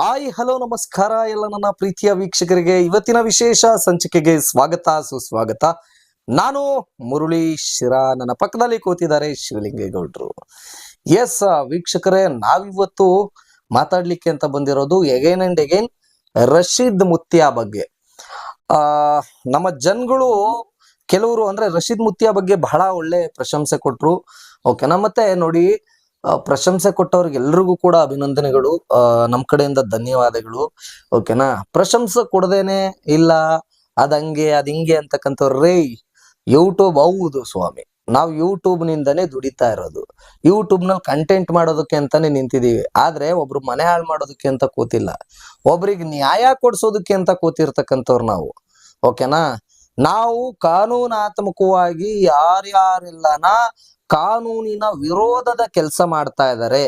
Hi, hello, ನಮಸ್ಕಾರ ಎಲ್ಲ ನನ್ನ ಪ್ರೀತಿಯ ವೀಕ್ಷಕರಿಗೆ. ಇವತ್ತಿನ ವಿಶೇಷ ಸಂಚಿಕೆಗೆ ಸ್ವಾಗತ, ಸುಸ್ವಾಗತ. ನಾನು ಮುರುಳಿ ಶಿರಾ. ನನ್ನ ಪಕ್ಕದಲ್ಲಿ ಕೂತಿದ್ದಾರೆ ಶಿವಲಿಂಗೇಗೌಡರು. ಎಸ್ ವೀಕ್ಷಕರೇ, ನಾವಿವತ್ತು ಮಾತಾಡ್ಲಿಕ್ಕೆ ಅಂತ ಬಂದಿರೋದು again and again Rasheed Mutya ಬಗ್ಗೆ. ಆ, ನಮ್ಮ ಜನಗಳು ಕೆಲವರು ಅಂದ್ರೆ ರಶೀದ್ ಮುತ್ಯಾ ಬಗ್ಗೆ ಬಹಳ ಒಳ್ಳೆ ಪ್ರಶಂಸೆ ಕೊಟ್ರು. ಓಕೆನಾ ಮತ್ತೆ ನೋಡಿ ಪ್ರಶಂಸೆ ಕೊಟ್ಟವ್ರಿಗೆ ಎಲ್ರಿಗೂ ಕೂಡ ಅಭಿನಂದನೆಗಳು ನಮ್ಮ ನಮ್ ಕಡೆಯಿಂದ ಧನ್ಯವಾದಗಳು. ಓಕೆನಾ ಪ್ರಶಂಸೆ ಕೊಡದೇನೆ ಇಲ್ಲ ಅದಂಗೆ ಅದಿಂಗೆ ಅಂತಕ್ಕಂಥವ್ರು ರೇ ಯೂಟ್ಯೂಬ್ ಹೌದು ಸ್ವಾಮಿ. ನಾವು ಯೂಟ್ಯೂಬ್ ನಿಂದನೇ ದುಡಿತಾ ಇರೋದು. ಯೂಟ್ಯೂಬ್ನಲ್ಲಿ ಕಂಟೆಂಟ್ ಮಾಡೋದಕ್ಕೆ ಅಂತಾನೆ ನಿಂತಿದೀವಿ. ಆದ್ರೆ ಒಬ್ರು ಮನೆ ಹಾಳು ಮಾಡೋದಕ್ಕೆ ಅಂತ ಕೂತಿಲ್ಲ. ಒಬ್ರಿಗೆ ನ್ಯಾಯ ಕೊಡ್ಸೋದಕ್ಕೆ ಅಂತ ಕೂತಿರ್ತಕ್ಕಂಥವ್ರು ನಾವು. ಓಕೆನಾ ನಾವು ಕಾನೂನಾತ್ಮಕವಾಗಿ ಯಾರ್ಯಾರೆಲ್ಲನ ಕಾನೂನಿನ ವಿರೋಧದ ಕೆಲಸ ಮಾಡ್ತಾ ಇದ್ದಾರೆ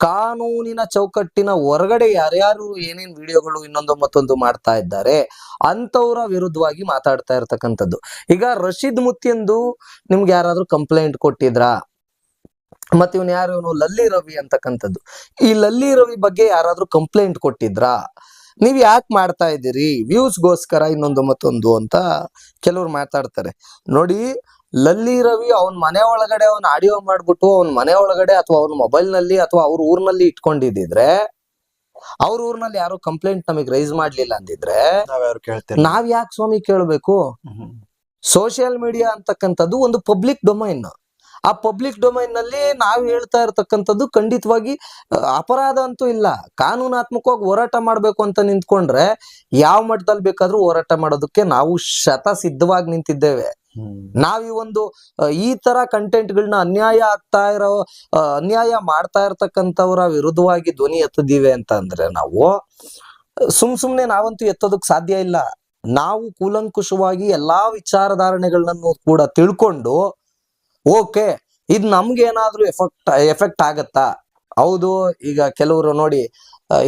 ಕಾನೂನಿನ ಚೌಕಟ್ಟಿನ ಹೊರಗಡೆ ಯಾರ್ಯಾರು ಏನೇನ್ ವಿಡಿಯೋಗಳು ಇನ್ನೊಂದು ಮತ್ತೊಂದು ಮಾಡ್ತಾ ಇದ್ದಾರೆ ಅಂತವರ ವಿರುದ್ಧವಾಗಿ ಮಾತಾಡ್ತಾ ಇರ್ತಕ್ಕಂಥದ್ದು. ಈಗ ರಶೀದ್ ಮುತ್ತಿಂದು ನಿಮ್ಗೆ ಯಾರಾದ್ರೂ ಕಂಪ್ಲೇಂಟ್ ಕೊಟ್ಟಿದ್ರಾ? ಮತ್ತೆ ಇವನ್ ಯಾರು ಇವನು? ಲಲ್ಲಿ ರವಿ ಅಂತಕ್ಕಂಥದ್ದು. ಈ ಲಲ್ಲಿ ರವಿ ಬಗ್ಗೆ ಯಾರಾದ್ರೂ ಕಂಪ್ಲೇಂಟ್ ಕೊಟ್ಟಿದ್ರಾ? ನೀವ್ ಯಾಕೆ ಮಾಡ್ತಾ ಇದ್ದೀರಿ? ವ್ಯೂಸ್ಗೋಸ್ಕರ ಇನ್ನೊಂದು ಮತ್ತೊಂದು ಅಂತ ಕೆಲವ್ರು ಮಾತಾಡ್ತಾರೆ. ನೋಡಿ ಲಲ್ಲಿ ರವಿ ಅವನ್ ಮನೆ ಒಳಗಡೆ ಅವನ್ ಆಡಿಯೋ ಮಾಡ್ಬಿಟ್ಟು ಅವನ್ ಮನೆ ಒಳಗಡೆ ಅಥವಾ ಅವ್ನ ಮೊಬೈಲ್ನಲ್ಲಿ ಅಥವಾ ಅವ್ರ ಊರ್ನಲ್ಲಿ ಇಟ್ಕೊಂಡಿದ್ರೆ ಅವ್ರ ಊರ್ನಲ್ಲಿ ಯಾರು ಕಂಪ್ಲೇಂಟ್ ನಮಗ್ ರೈಸ್ ಮಾಡ್ಲಿಲ್ಲ ಅಂದಿದ್ರೆ ನಾವ್ ಯಾಕೆ ಸ್ವಾಮಿ ಕೇಳ್ಬೇಕು? ಸೋಷಿಯಲ್ ಮೀಡಿಯಾ ಅಂತಕ್ಕಂಥದ್ದು ಒಂದು ಪಬ್ಲಿಕ್ ಡೊಮೈನ್ ಆ ಪಬ್ಲಿಕ್ ಡೊಮೈನ್ನಲ್ಲಿ ನಾವು ಹೇಳ್ತಾ ಇರ್ತಕ್ಕಂಥದ್ದು ಖಂಡಿತವಾಗಿ ಅಪರಾಧ ಅಂತೂ ಇಲ್ಲ. ಕಾನೂನಾತ್ಮಕವಾಗಿ ಹೋರಾಟ ಮಾಡ್ಬೇಕು ಅಂತ ನಿಂತ್ಕೊಂಡ್ರೆ ಯಾವ ಮಟ್ಟದಲ್ಲಿ ಬೇಕಾದ್ರೂ ಹೋರಾಟ ಮಾಡೋದಕ್ಕೆ ನಾವು ಶತ ಸಿದ್ಧವಾಗಿ ನಿಂತಿದ್ದೇವೆ. ನಾವ್ ಈ ಒಂದು ಈ ತರ ಕಂಟೆಂಟ್ ಕಂಟೆಂಟ್ಗಳನ್ನ ಅನ್ಯಾಯ ಆಗ್ತಾ ಇರೋ ಅನ್ಯಾಯ ಮಾಡ್ತಾ ಇರ್ತಕ್ಕಂಥವ್ರ ವಿರುದ್ಧವಾಗಿ ಧ್ವನಿ ಎತ್ತದಿವೆ ಅಂತ ಅಂದ್ರೆ ನಾವು, ಸುಮ್ ಸುಮ್ನೆ ನಾವಂತೂ ಎತ್ತೋದಕ್ ಸಾಧ್ಯ ಇಲ್ಲ. ನಾವು ಕೂಲಂಕುಷವಾಗಿ ಎಲ್ಲಾ ವಿಚಾರಧಾರಣೆಗಳನ್ನು ಕೂಡ ತಿಳ್ಕೊಂಡು, ಓಕೆ, ಇದ್ ನಮ್ಗೆ ಏನಾದ್ರೂ ಎಫೆಕ್ಟ್ ಎಫೆಕ್ಟ್ ಆಗತ್ತಾ? ಹೌದು, ಈಗ ಕೆಲವರು ನೋಡಿ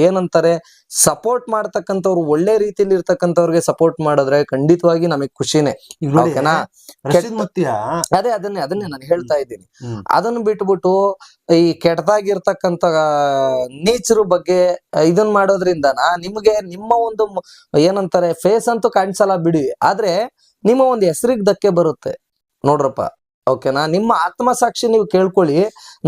ಏನಂತಾರೆ ಸಪೋರ್ಟ್ ಮಾಡ್ತಕ್ಕಂಥವ್ರು ಒಳ್ಳೆ ರೀತಿಯಲ್ಲಿ ಇರ್ತಕ್ಕಂಥವ್ರಿಗೆ ಸಪೋರ್ಟ್ ಮಾಡಿದ್ರೆ ಖಂಡಿತವಾಗಿ ನಮಗ್ ಖುಷಿನೇ. ಓಕೆನಾ? ಅದೇ ಅದನ್ನೇ ಅದನ್ನೇ ನಾನು ಹೇಳ್ತಾ ಇದ್ದೀನಿ. ಅದನ್ನ ಬಿಟ್ಬಿಟ್ಟು ಈ ಕೆಟ್ಟದಾಗಿರ್ತಕ್ಕಂತ ನೇಚರ್ ಬಗ್ಗೆ ಇದನ್ ಮಾಡೋದ್ರಿಂದ ನಿಮ್ಗೆ ನಿಮ್ಮ ಒಂದು ಏನಂತಾರೆ ಫೇಸ್ ಅಂತೂ ಕಾಣಿಸಲ್ಲ ಬಿಡಿ. ಆದ್ರೆ ನಿಮ್ಮ ಒಂದು ಹೆಸರಿಗೆ ಧಕ್ಕೆ ಬರುತ್ತೆ. ನೋಡ್ರಪ್ಪ. ಓಕೆನಾ ನಿಮ್ಮ ಆತ್ಮಸಾಕ್ಷಿ ನೀವು ಕೇಳ್ಕೊಳ್ಳಿ.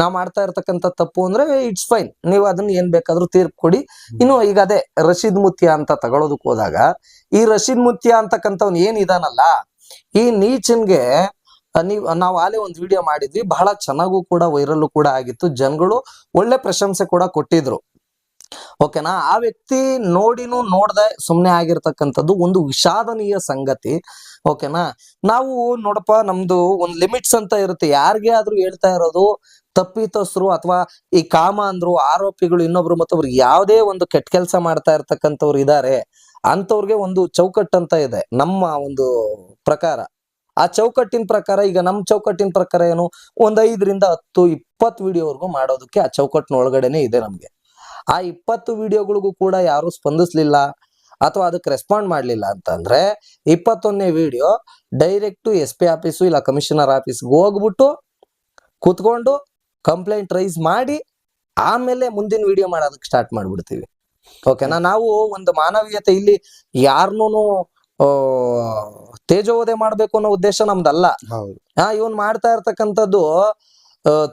ನಾವು ಮಾಡ್ತಾ ಇರ್ತಕ್ಕಂತ ತಪ್ಪು ಅಂದ್ರೆ ಇಟ್ಸ್ ಫೈನ್ ನೀವು ಅದನ್ನ ಏನ್ ಬೇಕಾದ್ರೂ ತೀರ್ಪು ಕೊಡಿ. ಇನ್ನು ಈಗ ಅದೇ ರಶೀದ್ ಮುತ್ಯ ಅಂತ ತಗೊಳೋದಕ್ ಹೋದಾಗ ಈ ರಶೀದ್ ಮುತ್ಯ ಅಂತಕ್ಕಂಥವ್ನ ಏನ್ ಇದಾನಲ್ಲ? ಈ ನೀಚನ್ಗೆ ನೀವ್ ನಾವು ಆಲೇ ಒಂದು ವಿಡಿಯೋ ಮಾಡಿದ್ವಿ. ಬಹಳ ಚೆನ್ನಾಗೂ ಕೂಡ ವೈರಲ್ ಕೂಡ ಆಗಿತ್ತು. ಜನಗಳು ಒಳ್ಳೆ ಪ್ರಶಂಸೆ ಕೂಡ ಕೊಟ್ಟಿದ್ರು. ಓಕೆನಾ ಆ ವ್ಯಕ್ತಿ ನೋಡಿನೂ ನೋಡ್ದೆ ಸುಮ್ನೆ ಆಗಿರ್ತಕ್ಕಂಥದ್ದು ಒಂದು ವಿಷಾದನೀಯ ಸಂಗತಿ. ಓಕೆನಾ? ನಾವು ನೋಡಪ್ಪ, ನಮ್ದು ಒಂದ್ ಲಿಮಿಟ್ಸ್ ಅಂತ ಇರುತ್ತೆ. ಯಾರಿಗೆ ಆದ್ರೂ ಹೇಳ್ತಾ ಇರೋದು ತಪ್ಪಿತಸ್ರು ಅಥವಾ ಈ ಕಾಮ ಅಂದ್ರು ಆರೋಪಿಗಳು ಇನ್ನೊಬ್ರು ಮತ್ತೊಬ್ರು ಯಾವುದೇ ಒಂದು ಕೆಟ್ಟ ಕೆಲಸ ಮಾಡ್ತಾ ಇರ್ತಕ್ಕಂಥವ್ರು ಇದಾರೆ ಅಂತವ್ರಿಗೆ ಒಂದು ಚೌಕಟ್ಟು ಅಂತ ಇದೆ, ನಮ್ಮ ಒಂದು ಪ್ರಕಾರ. ಆ ಚೌಕಟ್ಟಿನ ಪ್ರಕಾರ, ಈಗ ನಮ್ ಚೌಕಟ್ಟಿನ ಪ್ರಕಾರ ಏನು? ಒಂದ್ ಐದರಿಂದ ಹತ್ತು, ಇಪ್ಪತ್ತು ವಿಡಿಯೋವರೆಗೂ ಮಾಡೋದಕ್ಕೆ ಆ ಚೌಕಟ್ಟಿನ ಒಳಗಡೆನೆ ಇದೆ ನಮ್ಗೆ. ಆ ಇಪ್ಪತ್ತು ವಿಡಿಯೋಗಳಿಗೂ ಕೂಡ ಯಾರು ಸ್ಪಂದಿಸ್ಲಿಲ್ಲ. ಅಥವಾ ಅದಕ್ಕೆ ರೆಸ್ಪಾಂಡ್ ಮಾಡಲಿಲ್ಲ ಅಂತಂದ್ರೆ ಇಪ್ಪತ್ತೊಂದನೇ video direct S P office ಇಲ್ಲ ಕಮಿಷನರ್ ಆಫೀಸ್ಗೆ ಹೋಗ್ಬಿಟ್ಟು ಕೂತ್ಕೊಂಡು ಕಂಪ್ಲೇಂಟ್ ರೈಸ್ ಮಾಡಿ ಆಮೇಲೆ ಮುಂದಿನ ವಿಡಿಯೋ ಮಾಡೋದಕ್ಕೆ ಸ್ಟಾರ್ಟ್ ಮಾಡ್ಬಿಡ್ತೀವಿ. ಓಕೆನಾ ನಾವು ಒಂದು ಮಾನವೀಯತೆ ಇಲ್ಲಿ ಯಾರನ್ನೂ ತೇಜೋವಧೆ ಮಾಡ್ಬೇಕು ಅನ್ನೋ ಉದ್ದೇಶ ನಮ್ದಲ್ಲ. ಹಾ ಇವನ್ ಮಾಡ್ತಾ ಇರ್ತಕ್ಕಂಥದ್ದು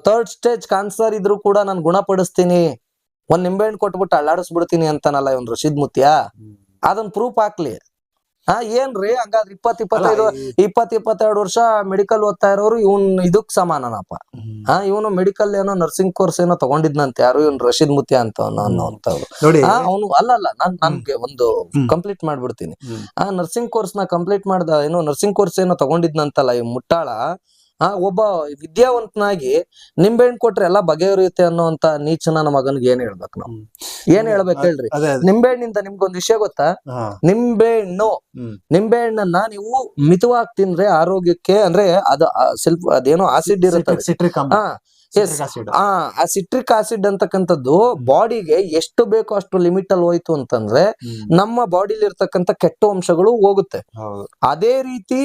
ಥರ್ಡ್ ಸ್ಟೇಜ್ ಕ್ಯಾನ್ಸರ್ ಇದ್ರು ಕೂಡ ನಾನು ಗುಣಪಡಿಸ್ತೀನಿ ಒಂದ್ ನಿಂಬೆಹಣ್ಣು ಕೊಟ್ಬಿಟ್ಟು ಅಳ್ಳಾಡಿಸ್ಬಿಡ್ತೀನಿ ಅಂತಾನಲ್ಲ ಇವನ್ ರಶೀದ್ ಮುತ್ಯ ಅದನ್ನ ಪ್ರೂಫ್ ಹಾಕ್ಲಿ. ಹಾ ಏನ್ರಿ? ಹಂಗಾದ್ರೆ ಇಪ್ಪತ್ ಇಪ್ಪತ್ತೈದು ಇಪ್ಪತ್ ಇಪ್ಪತ್ತೆರಡು ವರ್ಷ ಮೆಡಿಕಲ್ ಓದ್ತಾ ಇರೋರು ಇವನ್ ಇದಕ್ ಸಮಾನನಪ್ಪ. ಹಾ ಇವನು ಮೆಡಿಕಲ್ ಏನೋ ನರ್ಸಿಂಗ್ ಕೋರ್ಸ್ ಏನೋ ತಗೊಂಡಿದ್ನಂತೆ. ಯಾರು ಇವನ್ ರಶೀದ್ ಮುತ್ಯ ಅಂತ ನೋಡಿ. ಅವನು ಅಲ್ಲ ಅಲ್ಲ ನಾನ್ ನನ್ಗೆ ಒಂದು ಕಂಪ್ಲೀಟ್ ಮಾಡ್ಬಿಡ್ತೀನಿ. ಆ ನರ್ಸಿಂಗ್ ಕೋರ್ಸ್ನ ಕಂಪ್ಲೀಟ್ ಮಾಡ್ದ ಏನೋ ನರ್ಸಿಂಗ್ ಕೋರ್ಸ್ ಏನೋ ತಗೊಂಡಿದ್ನಂತಲ್ಲ ಈ ಮುಟ್ಟಾಳ. ಆ ಒಬ್ಬ ವಿದ್ಯಾವಂತನಾಗಿ ನಿಂಬೆಹಣ್ಣು ಕೊಟ್ರೆ ಎಲ್ಲ ಬಗೆಹರಿಯುತ್ತೆ ಅನ್ನೋಂತ ನೀಚನ ನಮ್ಮ ಮಗನ್ಗೆ ಏನ್ ಹೇಳ್ಬೇಕು ನಾವು. ಏನ್ ಹೇಳ್ಬೇಕು ಹೇಳ್ರಿ? ನಿಂಬೆಹಣ್ಣಿಂದ ನಿಮ್ಗೊಂದ್ ವಿಷಯ ಗೊತ್ತಾ? ಹಾ. ನಿಂಬೆಹಣ್ಣು. ನಿಂಬೆಹಣ್ಣನ್ನ ನೀವು ಮಿತವಾಗಿ ತಿಂದ್ರೆ ಆರೋಗ್ಯಕ್ಕೆ ಅಂದ್ರೆ ಅದು ಸ್ವಲ್ಪ ಅದೇನೋ ಆಸಿಡ್ ಇರುತ್ತೆ ಹಾ ಆ ಸಿಟ್ರಿಕ್ ಆಸಿಡ್ ಅಂತಕ್ಕಂಥದ್ದು ಬಾಡಿಗೆ ಎಷ್ಟು ಬೇಕೋ ಅಷ್ಟು ಲಿಮಿಟ್ ಅಲ್ಲಿ ಹೋಯ್ತು ಅಂತಂದ್ರೆ ನಮ್ಮ ಬಾಡಿಲಿ ಇರ್ತಕ್ಕಂಥ ಕೆಟ್ಟ ಅಂಶಗಳು ಹೋಗುತ್ತೆ. ಅದೇ ರೀತಿ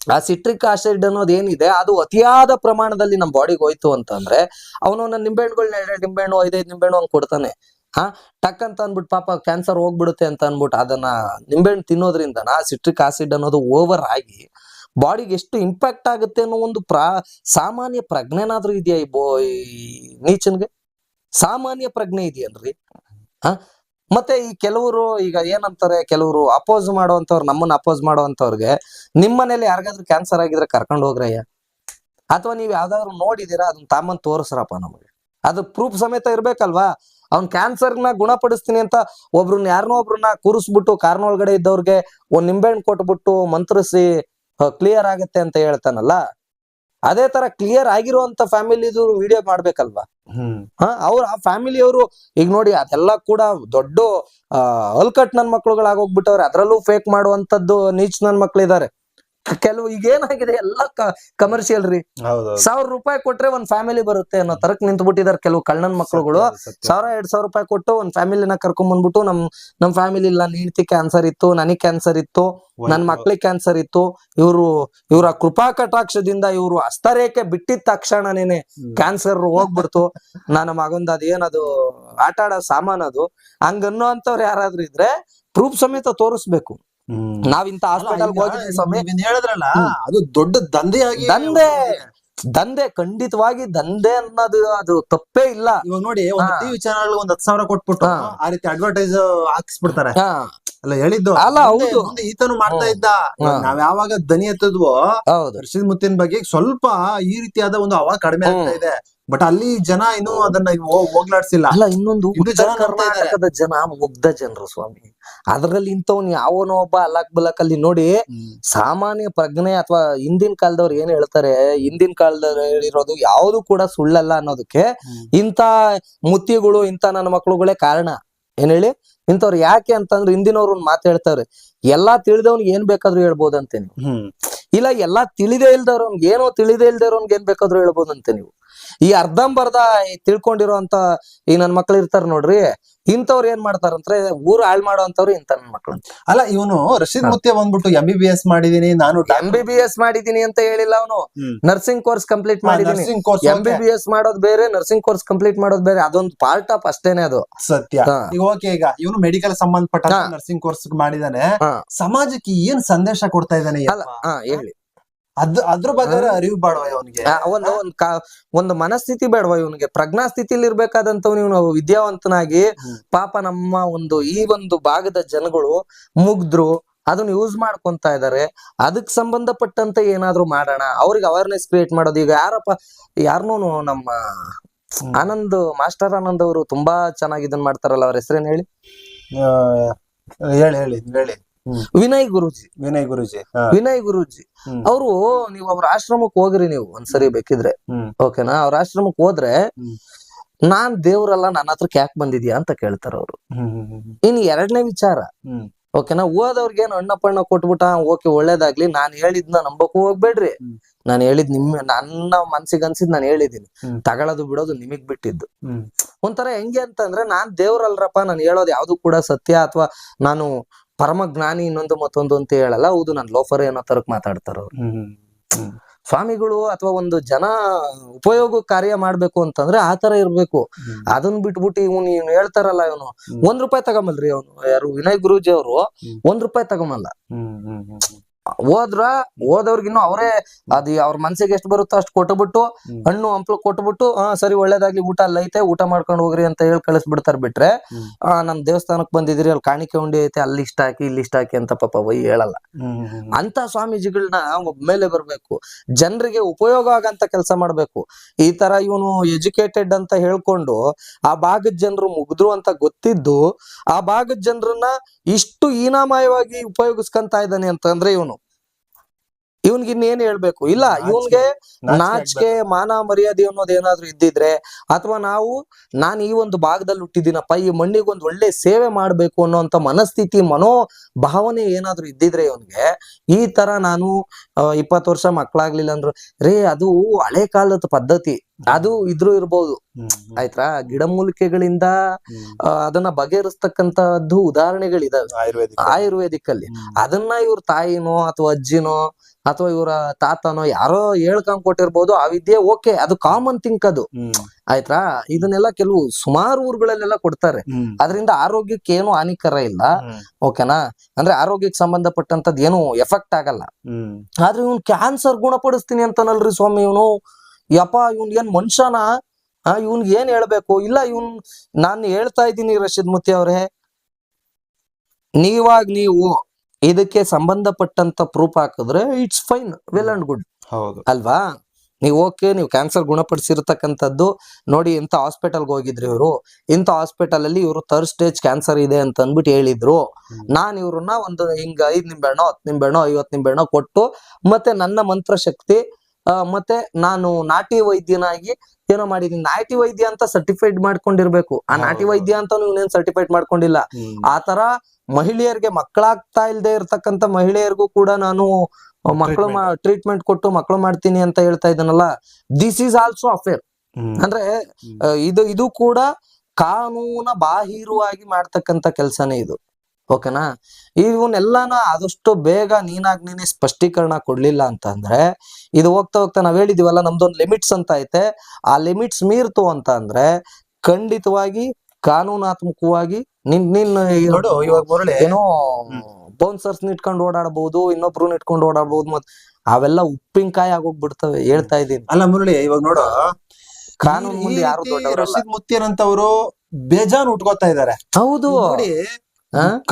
ಆ ಸಿಟ್ರಿಕ್ ಆಸಿಡ್ ಅನ್ನೋದು ಏನಿದೆ, ಅದು ಅತಿಯಾದ ಪ್ರಮಾಣದಲ್ಲಿ ನಮ್ಮ ಬಾಡಿಗೆ ಹೋಯ್ತು ಅಂತಂದ್ರೆ, ಅವನು ನನ್ನ ನಿಂಬೆಹಣ್ಣುಗಳನ್ನ ಎರಡು ನಿಂಬೆಹಣ್ಣು, ಐದೈದು ನಿಂಬೆಹಣ್ಣು ಅವ್ನು ಕೊಡ್ತಾನೆ. ಟಕ್ ಅಂತ ಅಂದ್ಬಿಟ್ಟು ಪಾಪ ಕ್ಯಾನ್ಸರ್ ಹೋಗ್ಬಿಡುತ್ತೆ ಅಂತ ಅನ್ಬಿಟ್ಟು ಅದನ್ನ ನಿಂಬೆಹಣ್ಣು ತಿನ್ನೋದ್ರಿಂದ ಸಿಟ್ರಿಕ್ ಆಸಿಡ್ ಅನ್ನೋದು ಓವರ್ ಆಗಿ ಬಾಡಿಗೆ ಎಷ್ಟು ಇಂಪ್ಯಾಕ್ಟ್ ಆಗುತ್ತೆ ಅನ್ನೋ ಒಂದು ಪ್ರಾ, ಸಾಮಾನ್ಯ ಪ್ರಜ್ಞೆನಾದ್ರೂ ಇದೆಯಾ ಈ ಬೋ ಈ ನೀಚನ್ಗೆ? ಸಾಮಾನ್ಯ ಪ್ರಜ್ಞೆ ಇದೆಯಲ್ರಿ ಹ? ಮತ್ತೆ ಈ ಕೆಲವರು ಈಗ ಏನಂತಾರೆ, ಕೆಲವರು ಅಪೋಸ್ ಮಾಡುವಂತವ್ರು ನಮ್ಮನ್ನ ಅಪೋಸ್ ಮಾಡುವಂತವ್ರಿಗೆ ನಿಮ್ಮ ಮನೇಲಿ ಯಾರಿಗಾದ್ರೂ ಕ್ಯಾನ್ಸರ್ ಆಗಿದ್ರೆ ಕರ್ಕೊಂಡು ಹೋಗ್ರಯ್ಯ ಅಥವಾ ನೀವ್ ಯಾವ್ದಾದ್ರು ನೋಡಿದೀರಾ, ಅದನ್ನ ತಾಮನ್ ತೋರಿಸ್ರಪ್ಪ ನಮಗೆ. ಅದು ಪ್ರೂಫ್ ಸಮೇತ ಇರ್ಬೇಕಲ್ವಾ? ಅವ್ನ್ ಕ್ಯಾನ್ಸರ್ನ ಗುಣಪಡಿಸ್ತೀನಿ ಅಂತ ಒಬ್ರನ್ನ ಯಾರನ್ನೋ ಒಬ್ರನ್ನ ಕೂರಿಸ್ಬಿಟ್ಟು ಕಾರ್ನ ಒಳಗಡೆ ಇದ್ದವ್ರಿಗೆ ಒಂದ್ ನಿಂಬೆಹಣ್ಣು ಕೊಟ್ಬಿಟ್ಟು ಮಂತ್ರಿಸಿ ಕ್ಲಿಯರ್ ಆಗತ್ತೆ ಅಂತ ಹೇಳ್ತಾನಲ್ಲ? ಅದೇ ತರ ಕ್ಲಿಯರ್ ಆಗಿರುವಂತ ಫ್ಯಾಮಿಲಿದು ವಿಡಿಯೋ ಮಾಡ್ಬೇಕಲ್ವಾ? ಅವ್ರ ಆ ಫ್ಯಾಮಿಲಿಯವರು ಈಗ ನೋಡಿ ಅದೆಲ್ಲ ಕೂಡ ದೊಡ್ಡ ಅಹ್ ಅಲ್ಕಟ್ ನನ್ ಮಕ್ಳುಗಳಾಗೋಗ್ಬಿಟ್ಟವ್ರೆ ಅದ್ರಲ್ಲೂ ಫೇಕ್ ಮಾಡುವಂತದ್ದು ನೀಚ್ ನನ್ ಮಕ್ಳಿದಾರೆ. ಕೆಲವು ಈಗ ಏನಾಗಿದೆ ಎಲ್ಲ ಕಮರ್ಷಿಯಲ್ ರೀ. ಸಾವಿರ ರೂಪಾಯಿ ಕೊಟ್ರೆ ಒಂದ್ ಫ್ಯಾಮಿಲಿ ಬರುತ್ತೆ ಅನ್ನೋ ತರಕ್ ನಿಂತು ಬಿಟ್ಟಿದ್ದಾರೆ ಕೆಲವು ಕಳ್ಳನ್ ಮಕ್ಳುಗಳು. ಸಾವಿರ ಎರಡ್ ಸಾವಿರ ರೂಪಾಯಿ ಕೊಟ್ಟು ಒಂದ್ ಫ್ಯಾಮಿಲಿನ ಕರ್ಕೊಂಡ್ ಬಂದ್ಬಿಟ್ಟು ನಮ್ ನಮ್ ಫ್ಯಾಮಿಲಿ ಇಲ್ಲ ಹೆಂಡತಿ ಕ್ಯಾನ್ಸರ್ ಇತ್ತು ನನಗ್ ಕ್ಯಾನ್ಸರ್ ಇತ್ತು ನನ್ ಮಕ್ಳಿಗೆ ಕ್ಯಾನ್ಸರ್ ಇತ್ತು ಇವ್ರು ಇವ್ರ ಕೃಪಾ ಕಟಾಕ್ಷದಿಂದ ಇವ್ರು ಹಸ್ತರೇಖೆ ಬಿಟ್ಟಿದ ತಕ್ಷಣನೇನೆ ಕ್ಯಾನ್ಸರ್ ಹೋಗ್ಬಿಡ್ತು. ನನ್ನ ಮಗಂದ ಅದೇನದು ಆಟ ಆಡೋ ಸಾಮಾನ್ ಅದು. ಹಂಗನ್ನೋ ಅಂತವ್ರು ಯಾರಾದ್ರೂ ಇದ್ರೆ ಪ್ರೂಫ್ ಸಮೇತ ತೋರಿಸ್ಬೇಕು. ನಾವ್ ಇಂತ ಹಾಸ್ಪಿಟಲ್ ಹೋಗಿದ್ವಿ ಸ್ವಾಮಿ. ಹೇಳಿದ್ರಲ್ಲ ಅದು ದೊಡ್ಡ ದಂಧೆಯಾಗಿ ದಂಧೆ. ದಂಧೆ ಖಂಡಿತವಾಗಿ ದಂಧೆ ಅನ್ನೋದು ಅದು ತಪ್ಪೇ ಇಲ್ಲ. ಇವಾಗ ನೋಡಿ ಒಂದು. ಟಿವಿ ಚಾನಲ್ ಒಂದ್ ಹತ್ತು ಸಾವಿರ ಕೊಟ್ಬಿಟ್ಟು ಆ ರೀತಿ ಅಡ್ವರ್ಟೈಸ್ ಹಾಕಿಸ್ಬಿಡ್ತಾರೆ. ಹಾ. ಅಲ್ಲ ಹೇಳಿದ್ದು. ಅಲ್ಲ, ಹೌದು. ಮುಂದೆ ಈತನು ಮಾಡ್ತಾ ಇದ್ದ. ನಾವ್ ಯಾವಾಗ ದನಿ ಎತ್ತದ್ವೋ ಹೌದು. ಹರ್ಷಿದ್ ಮುತ್ತಿನ ಬಗ್ಗೆ ಸ್ವಲ್ಪ ಈ ರೀತಿಯಾದ ಒಂದು ಅವಾಗ ಕಡಿಮೆ ಆಗ್ತಾ ಇದೆ. ಬಟ್ ಅಲ್ಲಿ ಜನ ಇನ್ನು ಅದನ್ನ ಹೋಗ್ಲಾಡ್ಸಿಲ್ಲ. ಅಲ್ಲ ಇನ್ನೊಂದು ಉತ್ತರ. ಕರ್ನಾಟಕದ ಜನ ಮುಗ್ಧ ಜನರು ಸ್ವಾಮಿ. ಅದ್ರಲ್ಲಿ ಇಂಥವ್ನ ಯಾವನೋ ಒಬ್ಬ ಅಲ್ಲಕ್ ಬಲಕ್ ಅಲ್ಲಿ ನೋಡಿ ಸಾಮಾನ್ಯ ಪ್ರಜ್ಞೆ ಅಥವಾ ಹಿಂದಿನ ಕಾಲದವ್ರು ಏನ್ ಹೇಳ್ತಾರೆ ಹಿಂದಿನ ಕಾಲದವ್ರು ಹೇಳಿರೋದು ಯಾವ್ದು ಕೂಡ ಸುಳ್ಳಲ್ಲ ಅನ್ನೋದಕ್ಕೆ. ಇಂಥ ಮುತ್ತಿಗಳು ಇಂಥ ನನ್ನ ಮಕ್ಳುಗಳೇ ಕಾರಣ. ಏನ್ ಹೇಳಿ? ಇಂಥವ್ರು ಯಾಕೆ ಅಂತಂದ್ರೆ ಹಿಂದಿನವ್ರು ಮಾತು ಹೇಳ್ತಾರೆ ಎಲ್ಲಾ ತಿಳಿದವ್ನಿಗೆ ಏನ್ ಬೇಕಾದ್ರೂ ಹೇಳ್ಬೋದಂತೆ ನೀವು. ಹ್ಮ್. ಇಲ್ಲ ಎಲ್ಲಾ ತಿಳಿದೇ ಇಲ್ದವ್ರವ್ನ್ಗೆ ಏನೋ ತಿಳಿದೇ ಇಲ್ದವ್ರವ್ನ್ಗೆ ಏನ್ ಬೇಕಾದ್ರೂ ಹೇಳ್ಬೋದಂತೆ ನೀವು. ಈ ಅರ್ಧಂಬರ್ಧ ತಿಳ್ಕೊಂಡಿರೋ ತಿಳ್ಕೊಂಡಿರೋಂತ ಈ ನನ್ ಮಕ್ಳು ಇರ್ತಾರ ನೋಡ್ರಿ ಇಂಥವ್ರು ಏನ್ ಮಾಡ್ತಾರಂದ್ರೆ ಊರು ಹಾಳ್ ಮಾಡುವಂತವ್ರು ಇಂಥ ನನ್ ಮಕ್ಳು. ಅಲ್ಲ ಇವನು ರಶೀದ್ ಮುತ್ಯ ಬಂದ್ಬಿಟ್ಟು ಎಂ ಬಿ ಬಿ ಎಸ್ ಮಾಡಿದೀನಿ ನಾನು ಎಂ ಬಿ ಬಿ ಎಸ್ ಮಾಡಿದೀನಿ ಅಂತ ಹೇಳಿಲ್ಲ ಅವನು. ನರ್ಸಿಂಗ್ ಕೋರ್ಸ್ ಕಂಪ್ಲೀಟ್ ಮಾಡಿದೀನಿ. Nursing course M B B S ಮಾಡೋದ್ ಬೇರೆ ನರ್ಸಿಂಗ್ ಕೋರ್ಸ್ ಕಂಪ್ಲೀಟ್ ಮಾಡೋದ್ ಬೇರೆ ಅದೊಂದು ಪಾರ್ಟ್ ಆಫ್ ಅಷ್ಟೇನೆ ಅದು. ಸತ್ಯ. ಹಾ. ಈಗ ಓಕೆ ಈಗ ಇವನು ಮೆಡಿಕಲ್ ಸಂಬಂಧಪಟ್ಟ ಹಾ. ನರ್ಸಿಂಗ್ ಕೋರ್ಸ್ ಮಾಡಿದಾನೆ. ಹಾ. ಸಮಾಜಕ್ಕೆ ಏನ್ ಸಂದೇಶ ಕೊಡ್ತಾ ಇದ್ದಾನೆ ಈ ಅಲ್ಲ ಅಪ್ಪ? ಹಾ ಹೇಳಿ. ಅದ್ ಅದ್ರ ಬಗ್ಗೆ ಅರಿವು ಬೇಡವ ಇವನಿಗೆ. ಒಂದು ಒಂದ್ ಕಾ- ಒಂದು ಮನಸ್ಥಿತಿ ಬೇಡವ ಇವನಿಗೆ. ಪ್ರಜ್ಞಾ ಸ್ಥಿತಿಲಿ ಇರ್ಬೇಕಾದಂತವ್ ನೀವು ವಿದ್ಯಾವಂತನಾಗಿ ಪಾಪ ನಮ್ಮ ಒಂದು ಈ ಒಂದು ಭಾಗದ ಜನಗಳು ಮುಗ್ದ್ರು ಅದನ್ನ ಯೂಸ್ ಮಾಡ್ಕೊಂತ ಇದಾರೆ. ಅದಕ್ ಸಂಬಂಧಪಟ್ಟಂತ ಏನಾದ್ರು ಮಾಡೋಣ. ಅವ್ರಿಗೆ ಅವೇರ್ನೆಸ್ ಕ್ರಿಯೇಟ್ ಮಾಡೋದು. ಈಗ ಯಾರಪ್ಪ ಯಾರನ್ನೂ ನಮ್ಮ. ಆನಂದ್ ಮಾಸ್ಟರ್ ಆನಂದ್ ಅವರು ತುಂಬಾ ಚೆನ್ನಾಗಿ ಇದನ್ ಮಾಡ್ತಾರಲ್ಲ ಅವ್ರ ಹೆಸರೇನ್ ಹೇಳಿ? ಹೇಳಿ ಹೇಳಿ ಹೇಳಿ. ವಿನಯ್ ಗುರುಜಿ. ವಿನಯ್ ಗುರುಜಿ. ವಿನಯ್ ಗುರುಜಿ. ಅವರು ನೀವು ಅವ್ರ ಆಶ್ರಮಕ್ಕೆ ಹೋಗ್ರಿ ನೀವು ಒಂದ್ಸರಿ ಬೇಕಿದ್ರೆ. ಓಕೆನಾ? ಅವ್ರ ಆಶ್ರಮಕ್ಕೆ ಹೋದ್ರೆ. ನಾನ್ ದೇವ್ರಲ್ಲ ನನ್ನ ಹತ್ರ ಕ್ಯಾಕ್ ಬಂದಿದ್ಯಾ ಅಂತ ಕೇಳ್ತಾರ ಅವ್ರು. ಇನ್ ಎರಡನೇ ವಿಚಾರ. ಓಕೆನಾ? ಓದವ್ರಿಗೆ ಏನು ಅಣ್ಣ ಪಣ್ಣ ಕೊಟ್ಬಿಟ್ಟ ಓಕೆ ಒಳ್ಳೇದಾಗ್ಲಿ ನಾನ್ ಹೇಳಿದ್ನ ನಂಬಕ್ಕೂ ಹೋಗ್ಬೇಡ್ರಿ. ನಾನು ಹೇಳಿದ್ ನಿಮ್ ನನ್ನ ಮನ್ಸಿಗೆ ಅನ್ಸಿದ್ ನಾನು ಹೇಳಿದೀನಿ. ಹ್ಮ್. ತಗೊಳೋದು ಬಿಡೋದು ನಿಮಗ್ ಬಿಟ್ಟಿದ್ದು. ಒಂಥರ ಹೆಂಗೆ ಅಂತಂದ್ರೆ ನಾನ್ ದೇವ್ರಲ್ರಪ್ಪ ನಾನು ಹೇಳೋದು ಯಾವ್ದು ಕೂಡ ಸತ್ಯ ಅಥವಾ ನಾನು ಪರಮ ಜ್ಞಾನಿ ಇನ್ನೊಂದು ಮತ್ತೊಂದು ಅಂತ ಹೇಳಲ್ಲ ಹೌದು ನಾನು ಲೋಫರ್ ಅನ್ನೋ ತರಕ್ ಮಾತಾಡ್ತಾರ ಅವ್ರು. ಸ್ವಾಮಿಗಳು ಅಥವಾ ಒಂದು ಜನ ಉಪಯೋಗ ಕಾರ್ಯ ಮಾಡ್ಬೇಕು ಅಂತಂದ್ರೆ ಆ ತರ ಇರ್ಬೇಕು. ಅದನ್ನ ಬಿಟ್ಬಿಟ್ಟು ಇವನು ಇವ್ನು ಹೇಳ್ತಾರಲ್ಲ ಇವನು. ಒಂದ್ ರೂಪಾಯಿ ತಗೊಂಬಲ್ರಿ ಅವನು ಯಾರು ವಿನಯ್ ಗುರೂಜಿ ಅವರು. ಒಂದ್ ರೂಪಾಯಿ ತಗೊಂಬಲ್ಲ ಹೋದ್ರ ಹೋದವ್ರಿಗಿನ್ನು ಅವರೇ ಅದ್ ಅವ್ರ ಮನ್ಸಿಗೆ ಎಷ್ಟು ಬರುತ್ತೋ ಅಷ್ಟು ಕೊಟ್ಟುಬಿಟ್ಟು. ಹಣ್ಣು ಹಂಪ್ಲು ಕೊಟ್ಬಿಟ್ಟು ಹಾ ಸರಿ ಒಳ್ಳೇದಾಗ್ಲಿ ಊಟ ಅಲ್ಲ ಐತೆ ಊಟ ಮಾಡ್ಕೊಂಡು ಹೋಗ್ರಿ ಅಂತ ಹೇಳಿ ಕಳಿಸ್ಬಿಡ್ತಾರ ಬಿಟ್ರೆ. ಆ ನಮ್ ದೇವಸ್ಥಾನಕ್ ಬಂದಿದ್ರಿ ಅಲ್ಲಿ ಕಾಣಿಕೆ ಉಂಡಿ ಐತೆ ಅಲ್ಲಿ ಇಷ್ಟ ಹಾಕಿ ಇಲ್ಲಿ ಇಷ್ಟ ಹಾಕಿ ಅಂತ ಪಾಪ ವೈ ಹೇಳಲ್ಲ. ಅಂತ ಸ್ವಾಮೀಜಿಗಳನ್ನ ಮೇಲೆ ಬರ್ಬೇಕು ಜನರಿಗೆ ಉಪಯೋಗ ಆಗಂತ ಕೆಲಸ ಮಾಡ್ಬೇಕು ಈ ತರ ಇವನು ಎಜುಕೇಟೆಡ್ ಅಂತ ಹೇಳ್ಕೊಂಡು ಆ ಭಾಗದ ಜನರು ಮುಗಿದ್ರು ಅಂತ ಗೊತ್ತಿದ್ದು ಆ ಭಾಗದ ಜನರನ್ನ ಇಷ್ಟು ಹೀನಾಮಯವಾಗಿ ಉಪಯೋಗಿಸ್ಕಂತ ಇದ್ದಾನೆ ಅಂತಂದ್ರೆ ಇವನು ಇವನ್ಗೆ ಇನ್ನೇನ್ ಹೇಳ್ಬೇಕು? ಇಲ್ಲ ಇವನ್ಗೆ ನಾಚಿಕೆ ಮಾನ ಮರ್ಯಾದೆ ಅನ್ನೋದು ಏನಾದ್ರು ಇದ್ದಿದ್ರೆ ಅಥವಾ ನಾವು ನಾನು ಈ ಒಂದು ಭಾಗದಲ್ಲಿ ಹುಟ್ಟಿದ್ದೀನಪ್ಪ ಈ ಮಣ್ಣಿಗೆ ಒಂದು ಒಳ್ಳೆ ಸೇವೆ ಮಾಡ್ಬೇಕು ಅನ್ನೋಂತ ಮನಸ್ಥಿತಿ ಮನೋ ಭಾವನೆ ಏನಾದ್ರು ಇದ್ದಿದ್ರೆ ಇವನ್ಗೆ ಈ ತರ ನಾನು ಇಪ್ಪತ್ತು ವರ್ಷ ಮಕ್ಕಳಾಗ್ಲಿಲ್ಲ ಅಂದ್ರು ರೇ ಅದು ಹಳೆ ಕಾಲದ ಪದ್ಧತಿ. ಅದು ಇದ್ರು ಇರ್ಬೋದು. ಆಯ್ತಾ? ಗಿಡಮೂಲಿಕೆಗಳಿಂದ. ಅದನ್ನ ಬಗೆಹರಿಸ್ತಕ್ಕಂತದ್ದು ಉದಾಹರಣೆಗಳಿದಾವೆ. ಆಯುರ್ವೇದಿಕ್ ಅಲ್ಲಿ ಅದನ್ನ ಇವ್ರ ತಾಯಿನೋ ಅಥವಾ ಅಜ್ಜಿನೋ ಅಥವಾ ಇವರ ತಾತನೋ ಯಾರೋ ಹೇಳ್ಕೊಂಡ್ ಕೊಟ್ಟಿರ್ಬೋದು ಆ ವಿದ್ಯೆ ಓಕೆ ಅದು ಕಾಮನ್ ಥಿಂಕ್ ಅದು. ಆಯ್ತಾ? ಇದನ್ನೆಲ್ಲ ಕೆಲವು ಸುಮಾರು ಊರುಗಳಲ್ಲೆಲ್ಲ ಕೊಡ್ತಾರೆ. ಅದರಿಂದ ಆರೋಗ್ಯಕ್ಕೆ ಏನು ಹಾನಿಕರ ಇಲ್ಲ. ಓಕೆನಾ? ಅಂದ್ರೆ ಆರೋಗ್ಯಕ್ಕೆ ಸಂಬಂಧಪಟ್ಟಂತದ್ ಏನು ಎಫೆಕ್ಟ್ ಆಗಲ್ಲ. ಆದ್ರೆ ಇವ್ನ್ ಕ್ಯಾನ್ಸರ್ ಗುಣಪಡಿಸ್ತೀನಿ ಅಂತಾನಲ್ರಿ ಸ್ವಾಮಿ ಇವನು. ಯಪ್ಪ ಇವ್ನ್ ಏನ್ ಮನುಷ್ಯನ? ಆ ಇವ್ನ್ ಏನ್ ಹೇಳ್ಬೇಕು? ಇಲ್ಲ ಇವನ್ ನಾನು ಹೇಳ್ತಾ ಇದ್ದೀನಿ ರಶೀದ್ ಮುತ್ತಿ ಅವ್ರೆ. ನೀವಾಗ ನೀವು ಇದಕ್ಕೆ ಸಂಬಂಧಪಟ್ಟಂತ ಪ್ರೂಫ್ ಹಾಕಿದ್ರೆ it's fine well and good ಹೌದು. ಅಲ್ವಾ? ನೀವು ಓಕೆ ನೀವು ಕ್ಯಾನ್ಸರ್ ಗುಣಪಡಿಸಿರ್ತಕ್ಕಂಥದ್ದು. ನೋಡಿ ಇಂಥ ಹಾಸ್ಪಿಟಲ್ಗೆ ಹೋಗಿದ್ರಿ ಇವರು. ಇಂಥ ಹಾಸ್ಪಿಟಲ್ ಅಲ್ಲಿ ಇವರು ಥರ್ಡ್ ಸ್ಟೇಜ್ ಕ್ಯಾನ್ಸರ್ ಇದೆ ಅಂತ ಅಂದ್ಬಿಟ್ಟು ಹೇಳಿದ್ರು. ನಾನು ನಾನ್ ಇವ್ರನ್ನ ಒಂದು ಹಿಂಗ ಐದ್ ನಿಂಬೆಹಣ್ಣು ಹತ್ತು ನಿಂಬೆಹಣ್ಣು ಐವತ್ ನಿಂಬೆಹಣ್ಣು ಕೊಟ್ಟು ಮತ್ತೆ ನನ್ನ ಮಂತ್ರಶಕ್ತಿ ಆ, ಮತ್ತೆ ನಾನು ನಾಟಿ ವೈದ್ಯನಾಗಿ ಏನೋ ಮಾಡಿದೀನಿ. ನಾಟಿ ವೈದ್ಯ ಅಂತ ಸರ್ಟಿಫೈಡ್ ಮಾಡ್ಕೊಂಡಿರ್ಬೇಕು. ಆ ನಾಟಿ ವೈದ್ಯ ಅಂತ ನೀವೇನ್ ಸರ್ಟಿಫೈಡ್ ಮಾಡ್ಕೊಂಡಿಲ್ಲ. ಆತರ ಮಹಿಳೆಯರಿಗೆ ಮಕ್ಕಳಾಗ್ತಾ ಇಲ್ದೆ ಇರ್ತಕ್ಕಂತ ಮಹಿಳೆಯರಿಗೂ ಕೂಡ ನಾನು ಮಕ್ಕಳು ಟ್ರೀಟ್ಮೆಂಟ್ ಕೊಟ್ಟು ಮಕ್ಕಳು ಮಾಡ್ತೀನಿ ಅಂತ ಹೇಳ್ತಾ ಇದ್ದಾನಲ್ಲ. This is also affair. ಅಂದ್ರೆ ಇದು ಇದು ಕೂಡ ಕಾನೂನ ಬಾಹಿರವಾಗಿ ಮಾಡ್ತಕ್ಕಂತ ಕೆಲಸನೇ ಇದು. ಓಕೆನಾ? ಇವನ್ನೆಲ್ಲಾನು ಆದಷ್ಟು ಬೇಗ ನೀನಾಗ್ ನೀನೇ ಸ್ಪಷ್ಟೀಕರಣ ಕೊಡ್ಲಿಲ್ಲ ಅಂತಂದ್ರೆ ಇದು ಹೋಗ್ತಾ ಹೋಗ್ತಾ ನಾವ್ ಹೇಳಿದೀವಲ್ಲ ನಮ್ದೊಂದು ಲಿಮಿಟ್ಸ್ ಅಂತ ಐತೆ. ಆ ಲಿಮಿಟ್ಸ್ ಮೀರ್ತು ಅಂತ ಅಂದ್ರೆ ಖಂಡಿತವಾಗಿ ಕಾನೂನಾತ್ಮಕವಾಗಿ ನಿನ್ ನಿನ್ ನೋಡು ಇವಾಗ ಮುರಳಿ. ಏನೋ ಬೌನ್ಸರ್ಸ್ ಇಟ್ಕೊಂಡು ಓಡಾಡಬಹುದು ಇನ್ನೊಬ್ರು ಇಟ್ಕೊಂಡು ಓಡಾಡಬಹುದು ಮತ್ ಅವೆಲ್ಲ ಉಪ್ಪಿನಕಾಯಿ ಆಗೋಗ್ಬಿಡ್ತವೆ ಹೇಳ್ತಾ ಇದ್ದೀನಿ. ಅಲ್ಲ ಮುರಳಿ ಇವಾಗ ನೋಡು. ಕಾನೂನು ಮುಂದೆ ಯಾರು ರಶೀದ್ ಮುತ್ತಿಯರಂತವ್ರು ಬೇಜಾನ್ ಉಟ್ಕೋತಾ ಇದಾರೆ. ಹೌದು. ನೋಡಿ?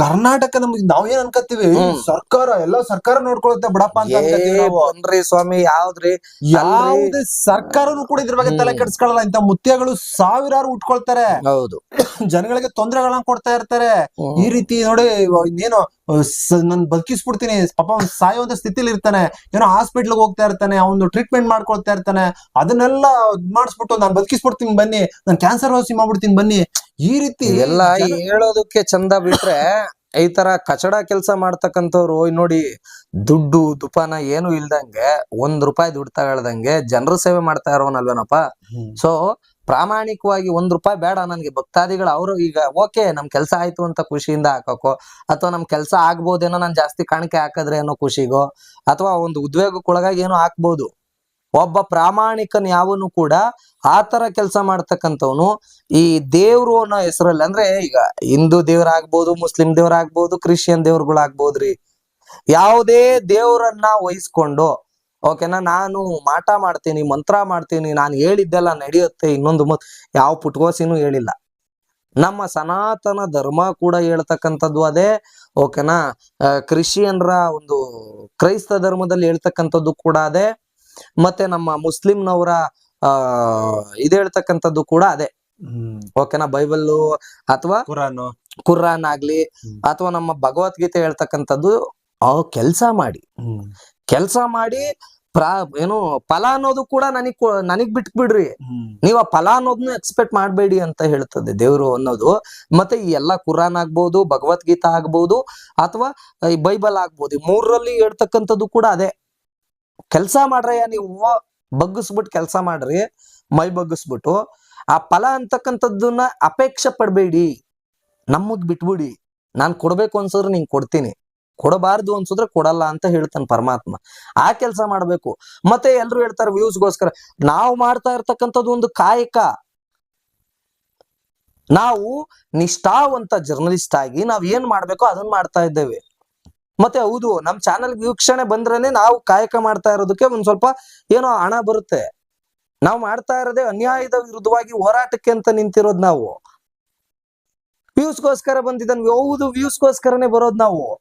ಕರ್ನಾಟಕ ನಮ್ಗೆ ನಾವೇನ್ ಅನ್ಕತ್ತೀವಿ? ಅನ್ಕೋತೀವಿ ಸರ್ಕಾರ ಎಲ್ಲ ಸರ್ಕಾರ ನೋಡ್ಕೊಳತ್ತೆ ಬಿಡಪ್ಪ ಅಂತ ಅನ್ರಿ ನಾವು. ಬನ್ರಿ ಸ್ವಾಮಿ ಯಾವ್ದ್ರಿ? ಯಾವುದೇ ಸರ್ಕಾರನು ಕೂಡ ಇದ್ರ ಬಗ್ಗೆ ತಲೆ ಕೆಡ್ಸ್ಕೊಳಲ್ಲ. ಕೆಡಿಸ್ಕೊಳ್ಳಲ್ಲ ಇಂತ ಮುತ್ಯಗಳು ಸಾವಿರಾರು ಉಟ್ಕೊಳ್ತಾರೆ. ಹೌದು. ಜನಗಳಿಗೆ ತೊಂದರೆಗಳನ್ನ ಕೊಡ್ತಾ ಇರ್ತಾರೆ. ಹ್ಮ್. ಈ ರೀತಿ ನೋಡಿ ಇನ್ನೇನು ನನ್ ನಾನ್ ಬದುಕಿಸ್ಬಿಡ್ತೀನಿ. ಪಾಪ ಅವ್ನು ಸಾಯುವಂತ ಸ್ಥಿತಿಲಿ ಇರ್ತಾನೆ. ಏನೋ ಹಾಸ್ಪಿಟ್ಲ್ಗೆ ಹೋಗ್ತಾ ಇರ್ತಾನೆ. ಅವ್ನು ಟ್ರೀಟ್ಮೆಂಟ್ ಮಾಡ್ಕೊಳ್ತಾ ಇರ್ತಾನೆ. ಅದನ್ನೆಲ್ಲ ಇದ್ ಮಾಡಿಸ್ಬಿಟ್ಟು ನಾನ್ ಬದುಕಿಸ್ಬಿಡ್ತೀನಿ ಬನ್ನಿ. ನಾನ್ ಕ್ಯಾನ್ಸರ್ ವಾಸಿ ಮಾಡ್ಬಿಡ್ತೀನಿ ಬನ್ನಿ. ಈ ರೀತಿ ಎಲ್ಲ ಹೇಳೋದಕ್ಕೆ ಚಂದ ಬಿಟ್ರೆ ಈ ತರ ಕಚಡ ಕೆಲಸ ಮಾಡ್ತಕ್ಕಂಥವ್ರು ನೋಡಿ ದುಡ್ಡು ದುಪಾನ ಏನು ಇಲ್ದಂಗೆ ಒಂದ್ ರೂಪಾಯಿ ದುಡ್ಡು ತಗೊಳ್ದಂಗೆ ಜನರ ಸೇವೆ ಮಾಡ್ತಾ ಇರೋನಲ್ವೇನಪ್ಪ. ಸೊ ಪ್ರಾಮಾಣಿಕವಾಗಿ ಒಂದ್ ರೂಪಾಯಿ ಬೇಡ ನನ್ಗೆ. ಭಕ್ತಾದಿಗಳು ಅವರು ಈಗ ಓಕೆ ನಮ್ ಕೆಲಸ ಆಯ್ತು ಅಂತ ಖುಷಿಯಿಂದ ಹಾಕೋಕೋ ಅಥವಾ ನಮ್ ಕೆಲಸ ಆಗ್ಬೋದೇನೋ ನಾನ್ ಜಾಸ್ತಿ ಕಾಣಿಕೆ ಹಾಕಿದ್ರೆ ಅನ್ನೋ ಖುಷಿಗೋ ಅಥವಾ ಒಂದು ಉದ್ವೇಗಕ್ಕೊಳಗಾಗಿ ಏನೋ ಹಾಕ್ಬೋದು. ಒಬ್ಬ ಪ್ರಾಮಾಣಿಕನ್ ಯಾವನು ಕೂಡ ಆತರ ತರ ಕೆಲಸ ಮಾಡ್ತಕ್ಕಂಥವನು ಈ ದೇವ್ರು ಅನ್ನೋ ಹೆಸರಲ್ಲಿ ಅಂದ್ರೆ ಈಗ ಹಿಂದೂ ದೇವ್ರಾಗ್ಬೋದು, ಮುಸ್ಲಿಂ ದೇವ್ರಾಗ್ಬೋದು, ಕ್ರಿಶ್ಚಿಯನ್ ದೇವ್ರುಗಳಾಗ್ಬೋದ್ರಿ. ಯಾವುದೇ ದೇವ್ರನ್ನ ವಹಿಸ್ಕೊಂಡು, ಓಕೆನಾ, ನಾನು ಮಾಟ ಮಾಡ್ತೀನಿ, ಮಂತ್ರ ಮಾಡ್ತೀನಿ, ನಾನು ಹೇಳಿದ್ದೆಲ್ಲ ನಡೆಯುತ್ತೆ, ಇನ್ನೊಂದು ಮತ್ ಯಾವ ಪುಟ್ಕೋಸಿನೂ ಹೇಳಿಲ್ಲ. ನಮ್ಮ ಸನಾತನ ಧರ್ಮ ಕೂಡ ಹೇಳ್ತಕ್ಕಂಥದ್ದು ಅದೇ, ಓಕೆನಾ ಕ್ರಿಶ್ಚಿಯನ್ರ ಒಂದು ಕ್ರೈಸ್ತ ಧರ್ಮದಲ್ಲಿ ಹೇಳ್ತಕ್ಕಂಥದ್ದು ಕೂಡ ಅದೇ. ಮತ್ತೆ ನಮ್ಮ ಮುಸ್ಲಿಂನವರ ಆ ಇದು ಹೇಳ್ತಕ್ಕಂಥದ್ದು ಕೂಡ ಅದೇ. ಓಕೆನಾ ಬೈಬಲ್ಲು ಅಥವಾ ಕುರಾನ್. ಕುರಾನ್ ಆಗ್ಲಿ ಅಥವಾ ನಮ್ಮ ಭಗವದ್ಗೀತೆ ಹೇಳ್ತಕ್ಕಂಥದ್ದು ಕೆಲಸ ಮಾಡಿ. ಕೆಲ್ಸ ಮಾಡಿ ಪ್ರಾ ಏನು ಫಲ ಅನ್ನೋದು ಕೂಡ ನನಗ್ ನನಗ್ ಬಿಟ್ಬಿಡ್ರಿ. ನೀವು ಆ ಫಲ ಅನ್ನೋದನ್ನ ಎಕ್ಸ್ಪೆಕ್ಟ್ ಮಾಡಬೇಡಿ ಅಂತ ಹೇಳ್ತದೆ ದೇವ್ರು ಅನ್ನೋದು. ಮತ್ತೆ ಈ ಎಲ್ಲಾ ಕುರಾನ್ ಆಗ್ಬಹುದು ಭಗವದ್ಗೀತಾ ಆಗ್ಬಹುದು ಅಥವಾ ಈ ಬೈಬಲ್ ಆಗ್ಬಹುದು ಮೂರರಲ್ಲಿ ಹೇಳ್ತಕ್ಕಂಥದ್ದು ಕೂಡ ಅದೇ. ಕೆಲಸ ಮಾಡ್ರಯ್ಯ ನೀವು ಬಗ್ಗಿಸ್ಬಿಟ್ಟು ಕೆಲಸ ಮಾಡ್ರಿ, ಮೈ ಬಗ್ಗಿಸ್ಬಿಟ್ಟು, ಆ ಫಲ ಅಂತಕ್ಕಂಥದ್ದನ್ನ ಅಪೇಕ್ಷೆ ಪಡಬೇಡಿ. ನಮ್ಮದ್ ಬಿಟ್ಬಿಡಿ. ನಾನು ಕೊಡ್ಬೇಕು ಅನ್ಸಿದ್ರೆ ನಿಂಗೆ ಕೊಡ್ತೀನಿ. ಕೊಡಬಾರ್ದು ಅನ್ಸಿದ್ರೆ ಕೊಡಲ್ಲ ಅಂತ ಹೇಳ್ತಾನೆ ಪರಮಾತ್ಮ. ಆ ಕೆಲಸ ಮಾಡಬೇಕು. ಮತ್ತೆ ಎಲ್ರು ಹೇಳ್ತಾರೆ ವ್ಯೂಸ್ಗೋಸ್ಕರ, ನಾವು ಮಾಡ್ತಾ ಇರ್ತಕ್ಕಂಥದ್ದು ಒಂದು ಕಾಯಕ. ನಾವು ನಿಷ್ಠಾವಂತ ಜರ್ನಲಿಸ್ಟ್ ಆಗಿ ನಾವ್ ಏನ್ ಮಾಡ್ಬೇಕೋ ಅದನ್ನ ಮಾಡ್ತಾ ಇದ್ದೇವೆ. ಮತ್ತೆ ಹೌದು, ನಮ್ ಚಾನಲ್ ವೀಕ್ಷಣೆ ಬಂದ್ರೇನೆ ನಾವು ಕಾಯಕ ಮಾಡ್ತಾ ಇರೋದಕ್ಕೆ ಒಂದ್ ಸ್ವಲ್ಪ ಏನೋ ಹಣ ಬರುತ್ತೆ. ನಾವು ಮಾಡ್ತಾ ಇರೋದೇ ಅನ್ಯಾಯದ ವಿರುದ್ಧವಾಗಿ ಹೋರಾಟಕ್ಕೆ ಅಂತ ನಿಂತಿರೋದ್ ನಾವು. ವ್ಯೂಸ್ಗೋಸ್ಕರ ಬಂದಿದ್ದನ್, ಹೌದು, ವ್ಯೂಸ್ಗೋಸ್ಕರನೇ ಬರೋದ್ ನಾವು.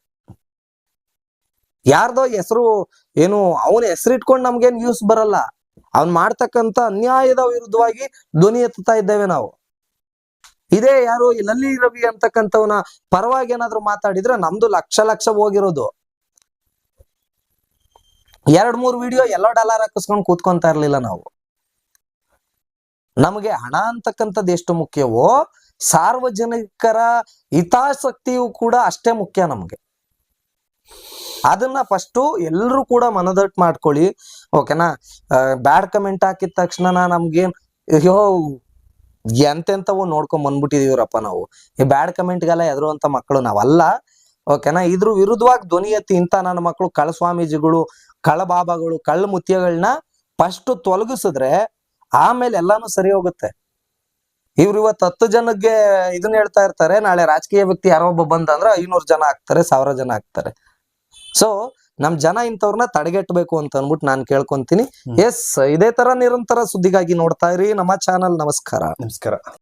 ಯಾರ್ದೋ ಹೆಸರು, ಏನು, ಅವನ ಹೆಸರಿಟ್ಕೊಂಡು ನಮ್ಗೇನ್ ವ್ಯೂಸ್ ಬರಲ್ಲ. ಅವ್ನ್ ಮಾಡ್ತಕ್ಕಂತ ಅನ್ಯಾಯದ ವಿರುದ್ಧವಾಗಿ ಧ್ವನಿ ಎತ್ತುತ್ತಾ ಇದ್ದೇವೆ ನಾವು. ಇದೇ ಯಾರು ಲಲ್ಲಿ ರವಿ ಅಂತಕ್ಕಂಥವನ ಪರವಾಗಿ ಏನಾದ್ರು ಮಾತಾಡಿದ್ರೆ ನಮ್ದು ಲಕ್ಷ ಲಕ್ಷ ಹೋಗಿರೋದು. ಎರಡ್ ಮೂರ್ ವಿಡಿಯೋ ಎಲ್ಲೋ ಡಾಲರ್ ಹಾಕಿಸ್ಕೊಂಡು ಕೂತ್ಕೊಂತ ಇರ್ಲಿಲ್ಲ ನಾವು. ನಮಗೆ ಹಣ ಅಂತಕ್ಕಂಥದ್ದು ಎಷ್ಟು ಮುಖ್ಯವೋ ಸಾರ್ವಜನಿಕರ ಹಿತಾಸಕ್ತಿಯು ಕೂಡ ಅಷ್ಟೇ ಮುಖ್ಯ ನಮಗೆ. ಅದನ್ನ ಫಸ್ಟು ಎಲ್ಲರೂ ಕೂಡ ಮನದಟ್ಟು ಮಾಡ್ಕೊಳ್ಳಿ. ಓಕೆನಾ ಬ್ಯಾಡ್ ಕಮೆಂಟ್ ಹಾಕಿದ ತಕ್ಷಣ ನಮ್ಗೇನ್, ಅಯ್ಯೋ ಎಂತೆಂತವು ನೋಡ್ಕೊಂಡ್ ಬಂದ್ಬಿಟ್ಟಿದೀವ್ರಪ್ಪ ನಾವು. ಈ ಬ್ಯಾಡ್ ಕಮೆಂಟ್ಗೆಲ್ಲ ಎದುರುವಂತ ಮಕ್ಕಳು ನಾವಲ್ಲ. ಓಕೆನಾ ಇದ್ರ ವಿರುದ್ಧವಾಗಿ ಧ್ವನಿ ಎತ್ತಿ ಇಂತ ನನ್ನ ಮಕ್ಕಳು ಕಳ ಸ್ವಾಮೀಜಿಗಳು ಕಳ್ಳ ಬಾಬಾಗಳು ಕಳ್ಳ ಮುತ್ಯಗಳನ್ನ ಫಸ್ಟ್ ತೊಲಗಿಸಿದ್ರೆ ಆಮೇಲೆ ಎಲ್ಲಾನು ಸರಿ ಹೋಗುತ್ತೆ. ಇವ್ರು ಇವತ್ತು ಹತ್ತು ಜನಕ್ಕೆ ಇದನ್ನ ಹೇಳ್ತಾ ಇರ್ತಾರೆ, ನಾಳೆ ರಾಜಕೀಯ ವ್ಯಕ್ತಿ ಯಾರೋ ಒಬ್ಬ ಬಂದಂದ್ರೆ ಐನೂರು ಜನ ಆಗ್ತಾರೆ, ಸಾವಿರ ಜನ ಆಗ್ತಾರೆ. ಸೊ ನಮ್ ಜನ ಇಂಥವ್ರನ್ನ ತಡೆಗಟ್ಟಬೇಕು ಅಂತ ಅನ್ಬಿಟ್ಟು ನಾನು ಕೇಳ್ಕೊಂತೀನಿ. ಎಸ್ ಇದೇ ತರ ನಿರಂತರ ಸುದ್ದಿಗಾಗಿ ನೋಡ್ತಾ ಇರಿ. ನಮ್ಮ ಚಾನಲ್ ನಮಸ್ಕಾರ. ನಮಸ್ಕಾರ.